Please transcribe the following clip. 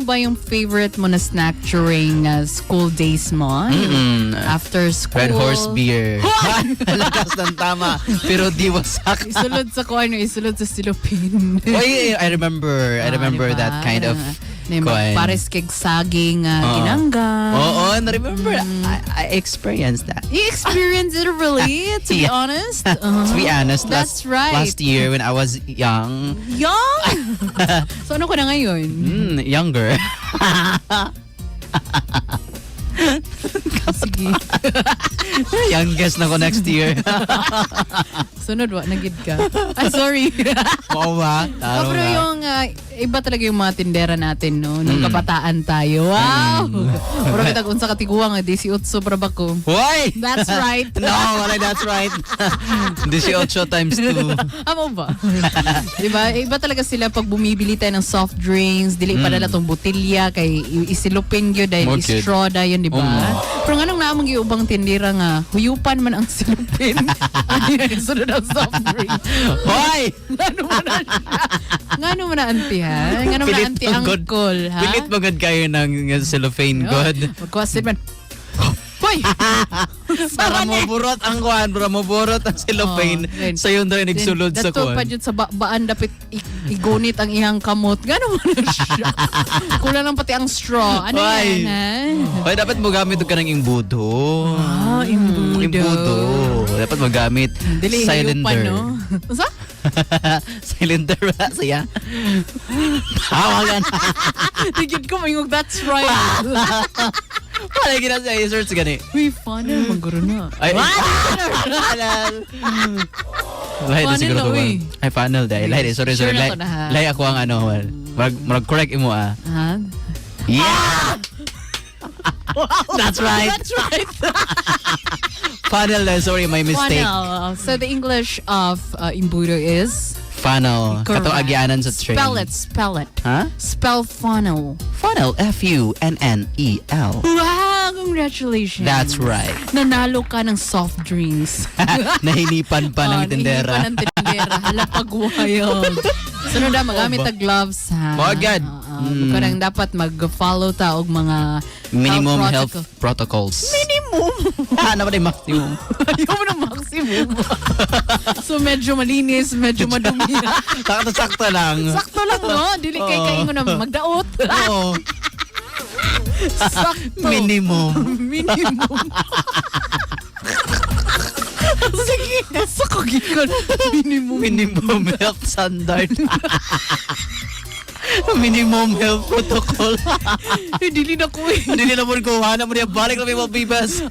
mo ba yung favorite mo na snack during uh, school days mo? Mm, After school? Red Horse Beer. Lakas ng tama. Pero di wasak. Isulod sa kuan, isulod sa silupin. Oy, I remember. I Ah, remember diba? that kind of Yung kuan. Pares keg saging uh, Oo. ginangga. Oo, na-remember. I, I experienced that. You experienced it really, to be Yeah. honest. To be Uh-huh. honest, That's last, right. last year when I was young, Young! so ano ko na ngayon? mm, younger, Sige. youngest na ko next year. Sunod, wa, nagid ka. Ay, sorry. Oo ba? Oh, Taro pero na. yung uh, iba talaga yung mga tindera natin, no? Nung Mm. kabataan tayo. Wow! Pero kita kung sa katiguang, 18 para ba ko? Why? That's right. no, wala, that's right. 18 times 2. Amo ba? diba? Iba talaga sila pag bumibili tayo ng soft drinks, dili pa Mm. nila tong botilya, kay i- isilupin yun dahil Okay. straw da yun, di ba? Pero nga nung naamang yung ubang tindira nga, huyupan man ang silupin. Ay, sunod ang soft drink. Why? Ngano mo na? Ngano mo na anti ha? Ngano mo na anti uncle ha? Pilit mo gud kayo ng cellophane god. Magkwasin man. Hoy! Para mo burot ang kuan, para mo burot ang cellophane. Oh, sa yun daw yung nagsulod sa Dato pa kuan. dyan sa ba- baan dapit i- igunit ang ihang kamot. Gano'n mo na siya. Kulang lang pati ang straw. Ano Why? yan ha? Oy, dapat mo gamit ka ng imbudo. Ah, imbudo. imbudo. Dapat mo gamit Dili, cylinder. hayupan, no? Sa? cylinder ba siya? Tawagan. Tigid ko, mayong that's right. Wala gina sa search gani. Uy, fun na. Maguro na. Ay, halal. Lahi na siguro na, ko. Ay, funnel dahil. Lahi, sorry, Sure sorry. na Lahi, na, ako ang ano. Marag, marag correct imo ah. Ha? Yeah! That's right. That's right. Funnel. Sorry, my mistake. Funnel. So the English of uh, imbudo is? Funnel. Correct. Kato agyanan sa train. Spell it, spell it. Ha? Spell funnel. Funnel. F-U-N-N-E-L. Wow, congratulations. That's right. Nanalo ka ng soft drinks. Nahinipan pa ng Oh, tindera. nahihilipan ng tindera. Hala, pag wild. Sunod na, magamit na gloves, ha? Oh, God. Uh, Mm. Karang dapat mag-follow ta og mga Minimum health protocol. protocols. Minimum. Ha, na ba maximum? Ayaw mo ng maximum. so, medyo malinis, medyo madumi. Sakto-sakto lang. Sakto lang, no? Dili kay Oo. kaingo na magdaot. Oo. Sakto. Minimum. Minimum. Sige, sa kagikon. Minimum. Minimum health standard. Minimum health protocol. Dili na ko eh. Hindi na mo kuha na mo niya balik na may mabibas.